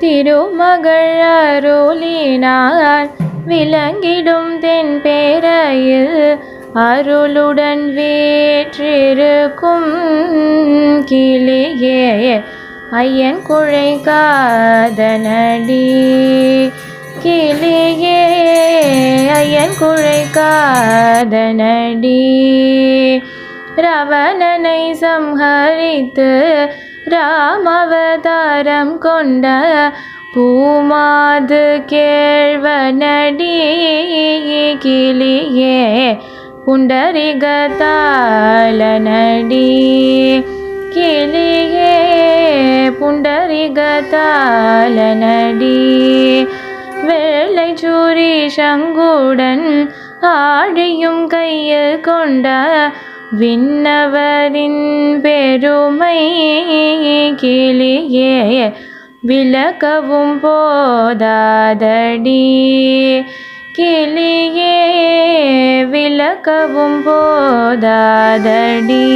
திருமகள் அருளினார். விளங்கிடும் தென் பேரையில் அருளுடன் வீற்றிருக்கும் கிளியே. ஐயன் குழை காதனடி. கிளியே ஐயன் குழை காதனடி. ரவணனை சம்ஹரித்து ராமவதாரம் கொண்ட பூமாது கேழ்வனடி கிளியே புண்டரிகதாளனடி கிளியே புண்டரிகதாளனடி. வெள்ளை சூரி சங்குடன் ஆடியும் கையில் கொண்ட விண்ணவரின் பெருமை கிளியே விளக்கவும் போதாதடி. கிளியே விளக்கவும் போதாதடி.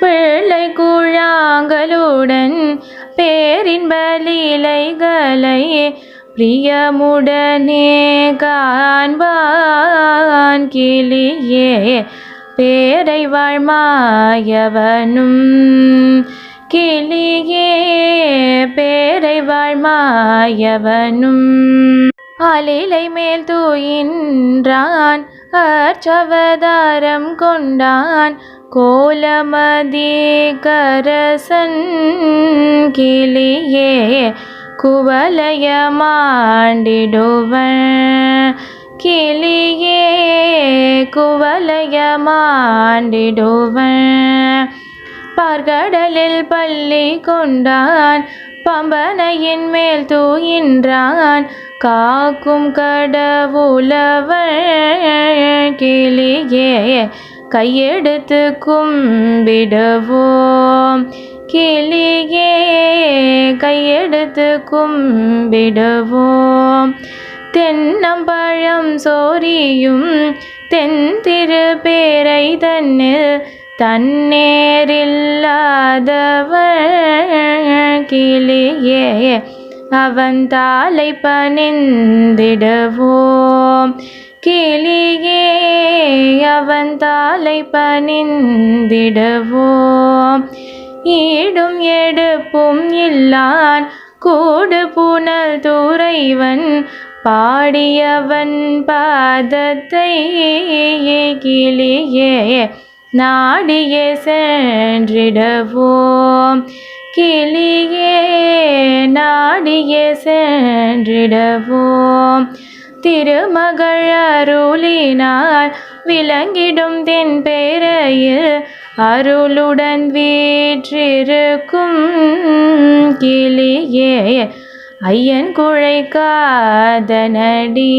பிள்ளை குழாங்களுடன் பேரின் பலிலைகளை பிரியமுடனே காண்பான் கிளியே பேரை வாழ்மாயவனும் கிளியே பேரை வாழ்மாயவனும் அலிலை மேல் தூயின்றான் அச்சவதாரம் கொண்டான் கோலமதி கரசன் கிளியே குவலயமாண்டிடுவன். கிளியே குவலயமாண்டிடுவன். பார்கடலில் பள்ளி கொண்டான் பம்பனையின் மேல் தூயின்றான். காக்கும் கடவுளவன் கிளியே கையெடுத்து கும்பிடுவோம். கிளியே கையெடுத்து கும்பிடுவோம். தென்னம்பழம் சோரியும் தென் திருப்பேரை தன்னில் தன்னேரில்லாதவள் கிளியே அவன் தாளை பணிந்திடுவோம். கிளியே அவன் தாளை பணிந்திடுவோம். ஈடும் எடுப்பும் இல்லான் கூடு புனல் துறைவன் பாடியவன் பாதத்தை கிளியே நாடிய சென்றிடவோம். கிளியே நாடிய சென்றிடவோம். திருமகள் அருளினால் விளங்கிடும் தென் பேரையில் அருளுடன் வீற்றிருக்கும் கிளியே ஐயன் குழை காதனடி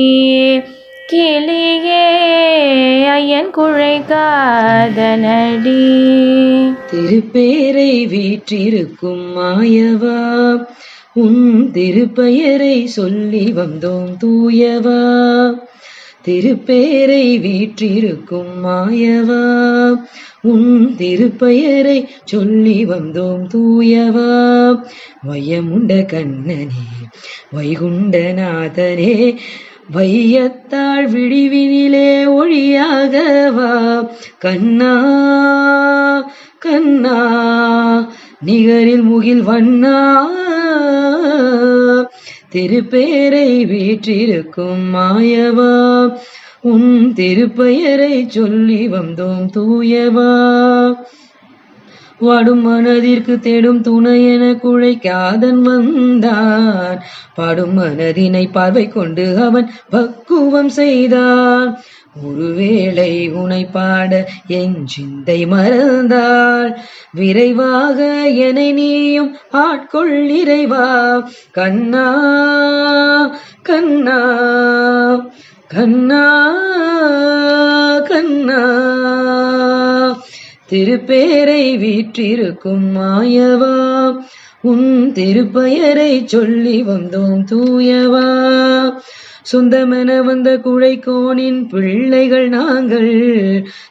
கிளியே ஐயன் குழை காதனடி. திருப்பேரை வீற்றிருக்கும் மாயவா உன் திருப்பெயரை சொல்லி வந்தோம் தூயவா. திருப்பேரை வீற்றிருக்கும் மாயவா உன் திருப்பெயரை சொல்லி வந்தோம் தூயவா. வையமுண்ட கண்ணனே வைகுண்டநாதனே வையத்தாள் விடிவினிலே ஒளியாகவா. கண்ணா கண்ணா நிகரில் முகில் வண்ணா. திருப்பேரை வீற்றிருக்கும் மாயவா. உன் திருப்பெயரை சொல்லி வந்தோம் தூயவா. வாடும் மனதிற்கு தேடும் துணை என குழைக்காதன் வந்தான். பாடும் மனதினை பார்வை கொண்டு அவன் பக்குவம் செய்தான். ஒருவேளை உனை பாட என் சிந்தை மறந்தாள் விரைவாக என்னை நீயும் ஆட்கொள் இறைவா. கண்ணா கண்ணா கண்ணா கண்ணா திருப்பேரை வீற்றிருக்கும் மாயவா உன் திருப்பெயரை சொல்லி வந்தோம் தூயவா. சொந்தமென வந்த குழைக்கோனின் பிள்ளைகள் நாங்கள்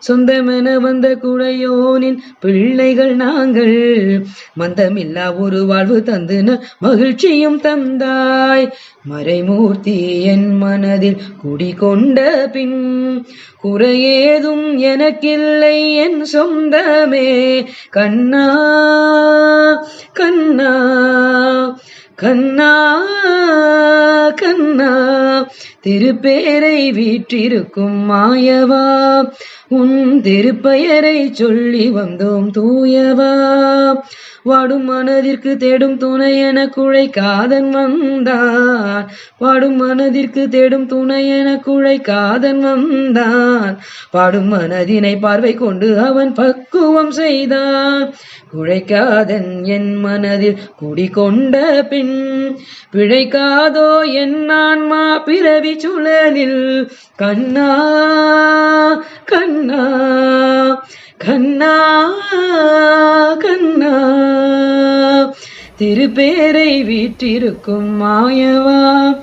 சொந்தமென வந்த குழையோனின் பிள்ளைகள் நாங்கள். மந்தமில்லா ஒரு வாழ்வு தந்து மகிழ்ச்சியும் தந்தாய். மறைமூர்த்தி என் மனதில் குடிகொண்ட பின் குறையேதும் எனக்கில்லை என் சொந்தமே. கண்ணா கண்ணா கண்ணா கண்ணா திருப்பேரை வீற்றிருக்கும் மாயவா உன் திருப்பெயரை சொல்லி வந்தோம் தூயவா. வாடும் மனதிற்கு தேடும் துணை என குழைக்காதன் வந்தான். வாடும் மனதிற்கு தேடும் துணை என குழைக்காதன் வந்தான். பாடும் மனதினை பார்வை கொண்டு அவன் பக்குவம் செய்தான். குழைக்காதன் என் மனதில் குடிகொண்ட பின் பிழைக்காதோ என் ஆன்மா பிறவி சுழலில் கண்ணா கண்ணா. கண்ணா கண்ணா. திருப்பேரை வீற்றிருக்கும் மாயவா.